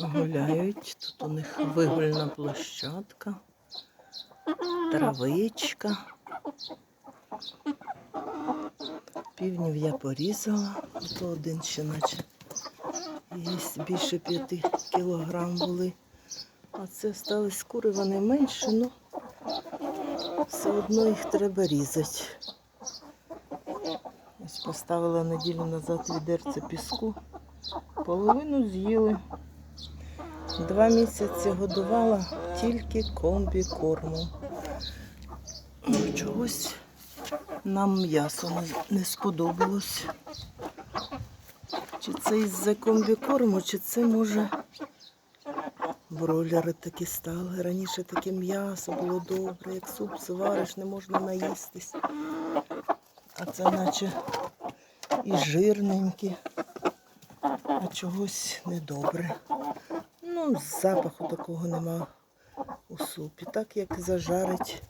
Гуляють. Тут у них вигульна площадка, травичка. Півнів я порізала, то один ще наче є більше п'яти кілограм були. А це стались кури, вони менше, ну все одно їх треба різати. Ось поставила неділю назад відерце піску. Половину з'їли. Два місяці годувала тільки комбікормом. Ну, Чогось нам м'ясо не, сподобалось. Чи це із-за комбікорму, чи це може бройлери такі стали. Раніше таке м'ясо було добре, як суп звариш, не можна наїстись. А це наче і жирненькі, а чогось недобре. Ну, запаху такого нема у супі. Так як зажарить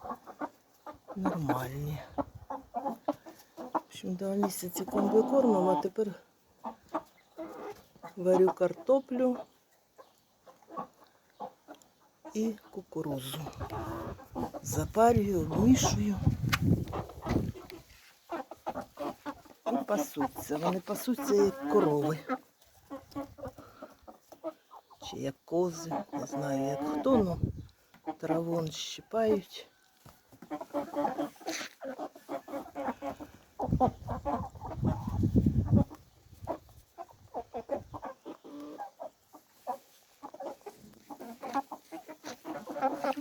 нормальні. В общем, два місяці комбікормом, а тепер варю картоплю і кукурузу. Запарюю, обмішую. І пасуться. Вони пасуться як корови. Чи як кози, не знаю як хто, ну травон щипають.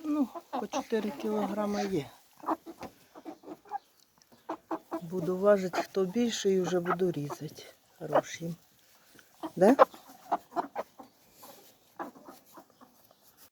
Ну, по 4 кілограма є. Буду важити, хто більше і вже буду різати. Хороший. Да?